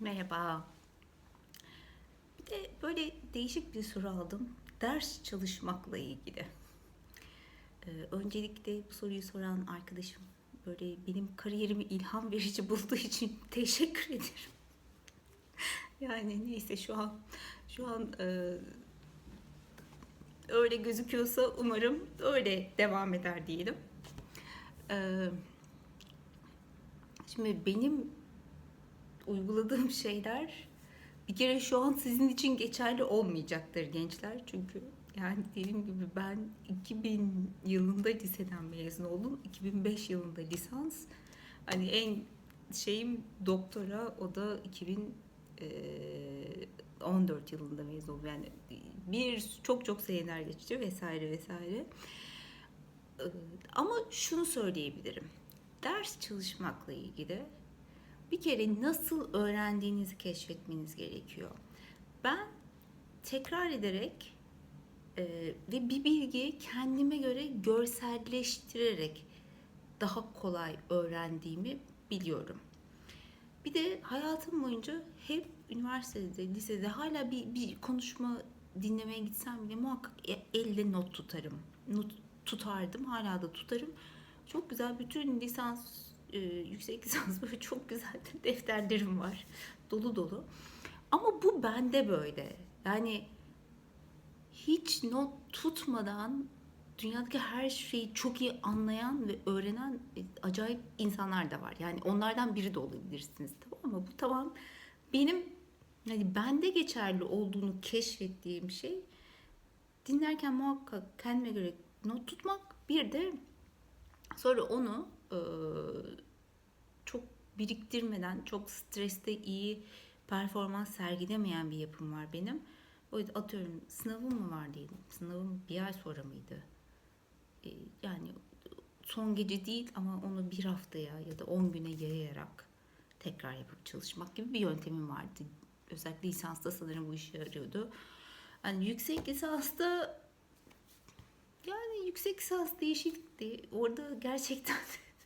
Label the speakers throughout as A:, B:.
A: Merhaba. Bir de böyle değişik bir soru aldım. Ders çalışmakla ilgili. Ee, öncelikle bu soruyu soran arkadaşım böyle benim kariyerimi ilham verici bulduğu için teşekkür ederim. Yani neyse şu an şu an e, öyle gözüküyorsa umarım öyle devam eder diyelim. Ee, şimdi benim uyguladığım şeyler bir kere şu an sizin için geçerli olmayacaktır gençler. Çünkü yani dediğim gibi ben 2000 yılında liseden mezun oldum. 2005 yılında lisans. Hani en şeyim doktora o da 2014 yılında mezun oldum. Yani bir çok çok seneler geçti vesaire vesaire. Ama şunu söyleyebilirim. Ders çalışmakla ilgili bir kere nasıl öğrendiğinizi keşfetmeniz gerekiyor. Ben tekrar ederek e, ve bir bilgiyi kendime göre görselleştirerek daha kolay öğrendiğimi biliyorum. Bir de hayatım boyunca hep üniversitede, lisede hala bir, bir konuşma dinlemeye gitsem bile muhakkak e- elde not tutarım. Not tutardım, hala da tutarım. Çok güzel bütün lisans e, yüksek lisans böyle çok güzel defterlerim var. Dolu dolu. Ama bu bende böyle. Yani hiç not tutmadan dünyadaki her şeyi çok iyi anlayan ve öğrenen e, acayip insanlar da var. Yani onlardan biri de olabilirsiniz tamam ama bu tamam benim hani bende geçerli olduğunu keşfettiğim şey dinlerken muhakkak kendime göre not tutmak bir de sonra onu e, çok biriktirmeden, çok streste iyi performans sergilemeyen bir yapım var benim. O yüzden atıyorum sınavım mı var diyelim. Sınavım bir ay sonra mıydı? E, yani son gece değil ama onu bir haftaya ya da 10 güne yayarak tekrar yapıp çalışmak gibi bir yöntemim vardı. Özellikle lisansta sanırım bu işe yarıyordu. Yani yüksek lisansta yani yüksek lisans değişikti. Orada gerçekten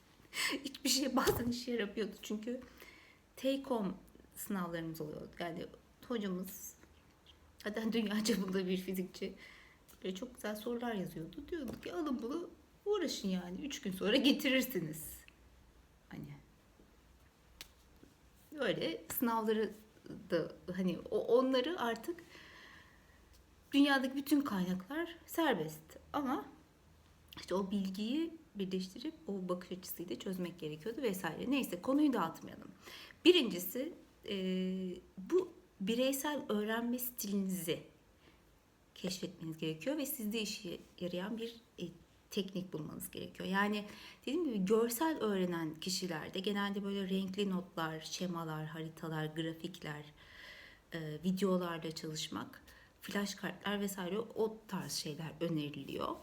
A: hiçbir şey bazen işe yaramıyordu. Çünkü take home sınavlarımız oluyordu. Yani hocamız zaten dünya çapında bir fizikçi böyle çok güzel sorular yazıyordu. Diyordu ki alın bunu uğraşın yani. Üç gün sonra getirirsiniz. Hani öyle sınavları da hani onları artık dünyadaki bütün kaynaklar serbest ama işte o bilgiyi birleştirip o bakış açısıyla çözmek gerekiyordu vesaire. Neyse konuyu dağıtmayalım. Birincisi e, bu bireysel öğrenme stilinizi keşfetmeniz gerekiyor ve sizde işe yarayan bir e, teknik bulmanız gerekiyor. Yani dediğim gibi görsel öğrenen kişilerde genelde böyle renkli notlar, şemalar, haritalar, grafikler, e, videolarla çalışmak, flash kartlar vesaire o tarz şeyler öneriliyor.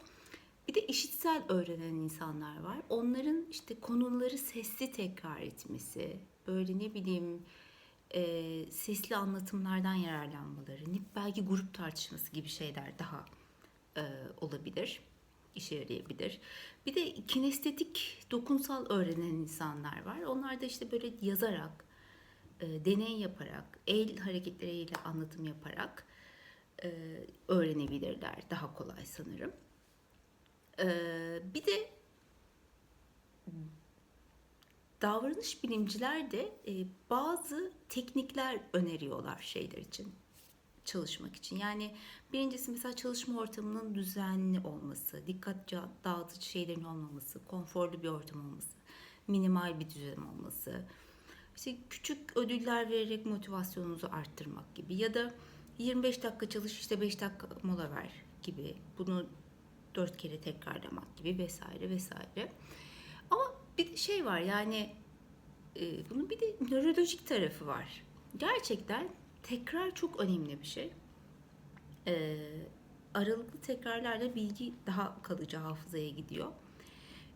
A: Bir de işitsel öğrenen insanlar var. Onların işte konuları sesli tekrar etmesi, böyle ne bileyim e, sesli anlatımlardan yararlanmaları, belki grup tartışması gibi şeyler daha e, olabilir, işe yarayabilir. Bir de kinestetik, dokunsal öğrenen insanlar var. Onlar da işte böyle yazarak, e, deney yaparak, el hareketleriyle anlatım yaparak e, öğrenebilirler. Daha kolay sanırım. Ee, bir de davranış bilimciler de e, bazı teknikler öneriyorlar şeyler için çalışmak için. Yani birincisi mesela çalışma ortamının düzenli olması, dikkat dağıtıcı şeylerin olmaması, konforlu bir ortam olması, minimal bir düzen olması. İşte küçük ödüller vererek motivasyonunuzu arttırmak gibi ya da 25 dakika çalış işte 5 dakika mola ver gibi. Bunu dört kere tekrarlamak gibi vesaire vesaire. Ama bir şey var yani e, bunun bir de nörolojik tarafı var. Gerçekten tekrar çok önemli bir şey. E, aralıklı tekrarlarla bilgi daha kalıcı hafızaya gidiyor.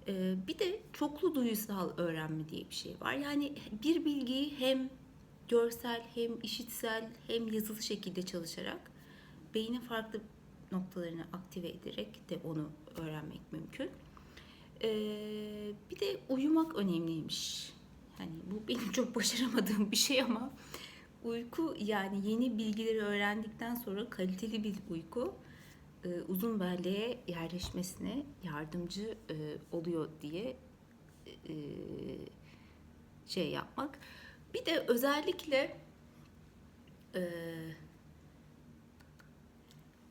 A: E, bir de çoklu duyusal öğrenme diye bir şey var. Yani bir bilgiyi hem görsel hem işitsel hem yazılı şekilde çalışarak beynin farklı noktalarını aktive ederek de onu öğrenmek mümkün. Ee, bir de uyumak önemliymiş. Hani bu benim çok başaramadığım bir şey ama uyku yani yeni bilgileri öğrendikten sonra kaliteli bir uyku e, uzun belleğe yerleşmesine yardımcı e, oluyor diye e, şey yapmak. Bir de özellikle e,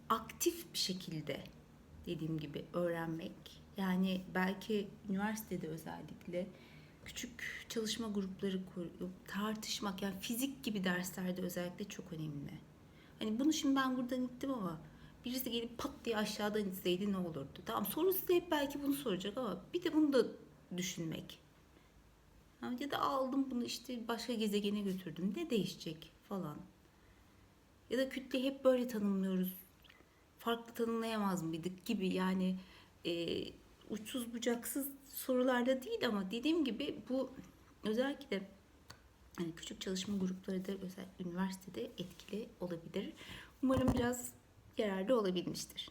A: aktif bir şekilde dediğim gibi öğrenmek. Yani belki üniversitede özellikle küçük çalışma grupları kurup tartışmak yani fizik gibi derslerde özellikle çok önemli. Hani bunu şimdi ben buradan ittim ama birisi gelip pat diye aşağıdan itseydi ne olurdu? Tamam soru size hep belki bunu soracak ama bir de bunu da düşünmek. Ya da aldım bunu işte başka gezegene götürdüm. Ne değişecek falan. Ya da kütle hep böyle tanımlıyoruz. Farklı tanımlayamaz mıydık gibi yani e, uçsuz bucaksız sorularda değil ama dediğim gibi bu özellikle hani küçük çalışma grupları da özel üniversitede etkili olabilir. Umarım biraz yararlı olabilmiştir.